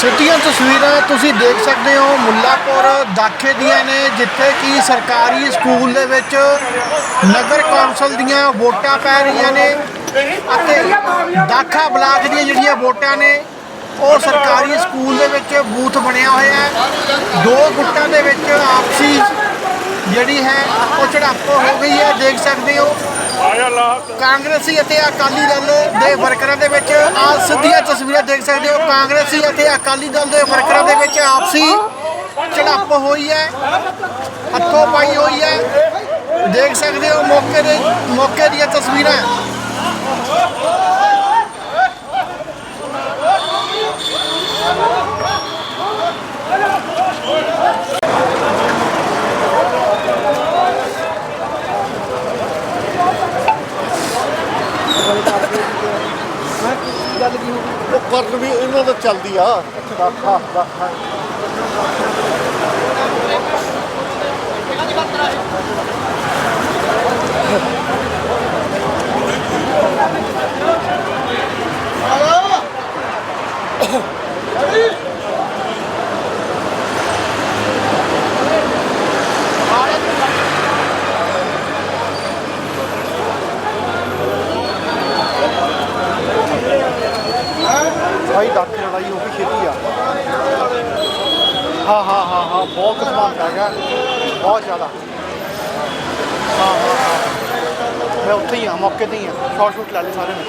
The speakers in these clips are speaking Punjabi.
ਸਿੱਧੀਆਂ ਤਸਵੀਰਾਂ ਤੁਸੀਂ ਦੇਖ ਸਕਦੇ ਹੋ, ਮੁੱਲਾਪੁਰ ਦਾਖੇ ਦੀਆਂ ਨੇ, ਜਿੱਥੇ ਕਿ ਸਰਕਾਰੀ ਸਕੂਲ ਦੇ ਵਿੱਚ ਨਗਰ ਕੌਂਸਲ ਦੀਆਂ ਵੋਟਾਂ ਪੈ ਰਹੀਆਂ ਨੇ ਅਤੇ ਦਾਖਾ ਬਲਾਕ ਦੀਆਂ ਜਿਹੜੀਆਂ ਵੋਟਾਂ ਨੇ, ਉਹ ਸਰਕਾਰੀ ਸਕੂਲ ਦੇ ਵਿੱਚ ਬੂਥ ਬਣਿਆ ਹੋਇਆ ਹੈ। ਦੋ ਗੁੱਟਾਂ ਦੇ ਵਿੱਚ ਆਪਸੀ ਜਿਹੜੀ ਹੈ, ਉਹ ਝੜਪ ਹੋ ਗਈ ਹੈ, ਦੇਖ ਸਕਦੇ ਹੋ। ਕਾਂਗਰਸੀ ਅਤੇ ਅਕਾਲੀ ਦਲ ਦੇ ਵਰਕਰਾਂ ਦੇ ਵਿੱਚ ਆ ਸਿੱਧੀਆਂ ਤਸਵੀਰਾਂ ਦੇਖ ਸਕਦੇ ਹੋ। ਕਾਂਗਰਸੀ ਅਤੇ ਅਕਾਲੀ ਦਲ ਦੇ ਵਰਕਰਾਂ ਦੇ ਵਿੱਚ ਆਪਸੀ ਝੜਪ ਹੋਈ ਹੈ, ਹੱਥੋਂ ਪਾਈ ਹੋਈ ਹੈ। ਦੇਖ ਸਕਦੇ ਹੋ ਮੌਕੇ ਦੇ ਮੌਕੇ ਦੀਆਂ ਤਸਵੀਰਾਂ ਉਹ ਕਰਨ ਵੀ ਇਹਨਾਂ ਦਾ ਚੱਲਦੀ ਆ। ਦਾਖਾ ਦਾਖਾ ਭਾਈ ਦਾਖੇ ਲੜਾਈ ਹੋ ਗਈ ਛੇਤੀ ਆ ਹਾਂ ਹਾਂ ਹਾਂ ਹਾਂ ਬਹੁਤ ਸਮਾਨ ਪੈ ਗਿਆ ਬਹੁਤ ਜ਼ਿਆਦਾ ਹਾਂ ਹਾਂ ਹਾਂ ਮੈਂ ਉੱਥੇ ਹੀ ਆ ਮੌਕੇ ਤੇ ਹੀ ਆ ਸ਼ਾਰਟ ਸ਼ੂਟ ਲੈ ਲਏ ਸਾਰੇ ਨੇ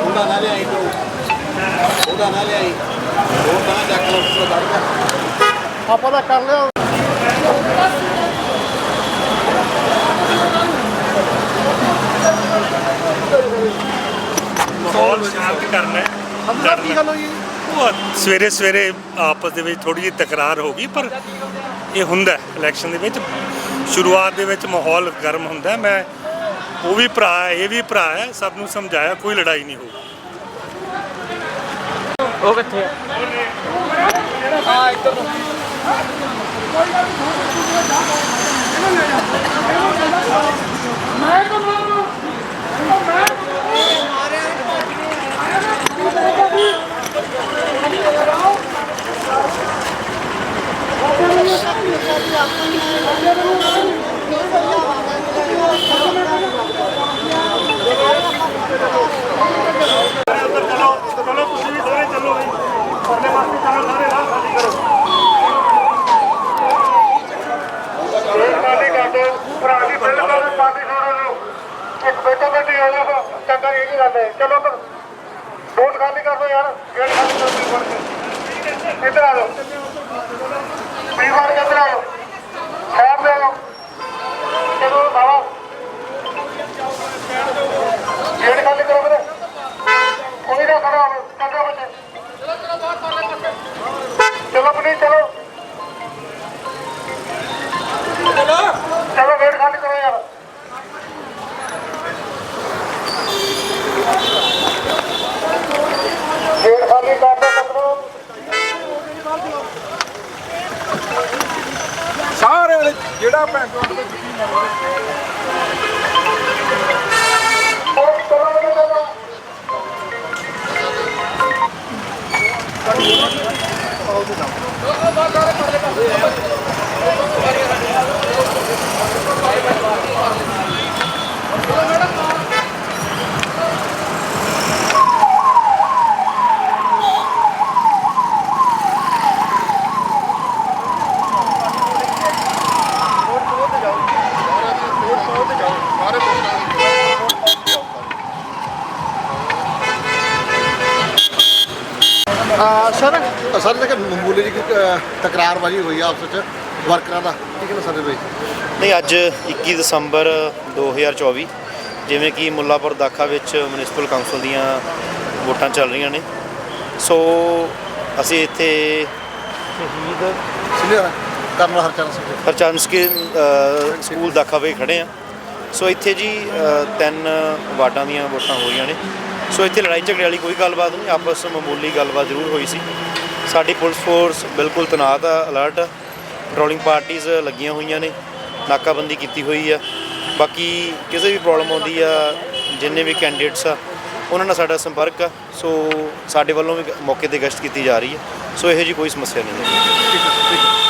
ਉਹਦਾ ਨਾ ਲਿਆਈ ਤੂੰ ਉਹਦਾ ਨਾ ਲਿਆਈ ਉਹ ਤਾਂ ਚੱਕ ਲੋ ਉਸ ਦਾ ਆਪਾਂ ਤਾਂ ਕਰ ਲਿਆ। ਮਾਹੌਲ ਸ਼ਾਂਤ ਕਰਨਾ ਹੈ। ਅੰਦਰ ਕੀ ਗੱਲ ਹੋਈ? ਉਹ ਸਵੇਰੇ ਸਵੇਰੇ ਆਪਸ ਦੇ ਵਿੱਚ ਥੋੜੀ ਜਿਹੀ ਤਕਰਾਰ ਹੋ ਗਈ ਪਰ ਇਹ ਹੁੰਦਾ ਇਲੈਕਸ਼ਨ ਦੇ ਵਿੱਚ ਸ਼ੁਰੂਆਤ ਦੇ ਵਿੱਚ ਮਾਹੌਲ ਗਰਮ ਹੁੰਦਾ। ਮੈਂ ਉਹ ਵੀ ਭਰਾ ਹੈ ਇਹ ਵੀ ਭਰਾ ਹੈ ਸਭ ਨੂੰ ਸਮਝਾਇਆ ਕੋਈ ਲੜਾਈ ਨਹੀਂ ਉਹ ਕਿੱਥੇ ਹੋਊ ਚਲੋ ਚਲੋ ਤੁਸੀਂ ਵੀ ਸਾਰੇ ਚੱਲੋ ਬਈ ਪਰਲੇ ਪਾਸੇ ਚਲੋ ਸਾਰੇ ਰਾਹ ਖਾਲੀ ਕਰੋ ਇਹ ਖਾਲੀ ਕਰ ਦੋ ਭਰਾ ਦੀ ਬਿਲਕੁਲ ਪਾਰਟੀ ਸ਼ੁਰੂ ਨੂੰ ਇੱਕ ਬੇਟਾ ਬੇਟੀ ਹੋ ਜਾ ਚੰਗਾ ਇਹ ਗੱਲ ਹੈ। ਚਲੋ ਪਰ ਬੋਟ ਖਾਲੀ ਕਰ ਦੋ ਯਾਰ ਗੇਟ ਖਾਲੀ ਕਰ ਦੋ ਬਣ ਇੱਧਰ ਆ ਜਾਓ। ਵੀ ਮਾਰ ਇੱਧਰ ਆ ਜਿਹੜਾ ਭੈਣ ਚੋਦ ਦੇ ਚਲੋ ਚਲੋ ਬਣੀ ਚਲੋ ਆ ਸਰ? ਸਰ ਲੇਕਿਨ ਮਾਮੂਲੀ ਅ, ਤਕਰਾਰਬਾਜ਼ੀ ਹੋਈ ਆ ਆਪਸ ਵਿੱਚ ਵਰਕਰਾਂ ਦਾ। ਕੀ ਕਹਿੰਦੇ ਸਾਡੇ ਬਈ ਨਹੀਂ ਅੱਜ 21 ਦਸੰਬਰ 2024 ਜਿਵੇਂ ਕਿ ਮੁੱਲਾਪੁਰ ਦਾਖਾ ਵਿੱਚ ਮਿਊਨਿਸਪਲ ਕਾਉਂਸਲ ਦੀਆਂ ਵੋਟਾਂ ਚੱਲ ਰਹੀਆਂ ਨੇ। ਸੋ ਅਸੀਂ ਇੱਥੇ ਸ਼ਹੀਦ senior colonel Harcharan Singh Harchand Singh school Dakha ਵਿੱਚ ਖੜੇ ਆ। ਸੋ ਇੱਥੇ ਜੀ ਤਿੰਨ ਵਾਰਡਾਂ ਦੀਆਂ ਵੋਟਾਂ ਹੋਈਆਂ ਨੇ। ਸੋ ਇੱਥੇ ਲੜਾਈ ਝਗੜੇ ਵਾਲੀ ਕੋਈ ਗੱਲਬਾਤ ਨਹੀਂ, ਆਪਸ ਵਿੱਚ ਮਾਮੂਲੀ ਗੱਲਬਾਤ ਜ਼ਰੂਰ ਹੋਈ ਸੀ। ਸਾਡੀ ਪੁਲਿਸ ਫੋਰਸ ਬਿਲਕੁਲ ਤੈਨਾਤ ਆ ਅਲਰਟ ਆ ਪੈਟਰੋਲਿੰਗ ਪਾਰਟੀਆਂ ਲੱਗੀਆਂ ਹੋਈਆਂ ਨੇ, ਨਾਕਾਬੰਦੀ ਕੀਤੀ ਹੋਈ ਆ। ਬਾਕੀ ਕਿਸੇ ਵੀ ਪ੍ਰੋਬਲਮ ਆਉਂਦੀ ਆ, ਜਿੰਨੇ ਵੀ ਕੈਂਡੀਡੇਟਸ ਆ, ਉਹਨਾਂ ਨਾਲ ਸਾਡਾ ਸੰਪਰਕ ਆ। ਸੋ ਸਾਡੇ ਵੱਲੋਂ ਵੀ ਮੌਕੇ ਤੇ ਗਸ਼ਤ ਕੀਤੀ ਜਾ ਰਹੀ ਹੈ ਸੋ ਇਹੋ ਜੀ ਕੋਈ ਸਮੱਸਿਆ ਨਹੀਂ ਹੈ।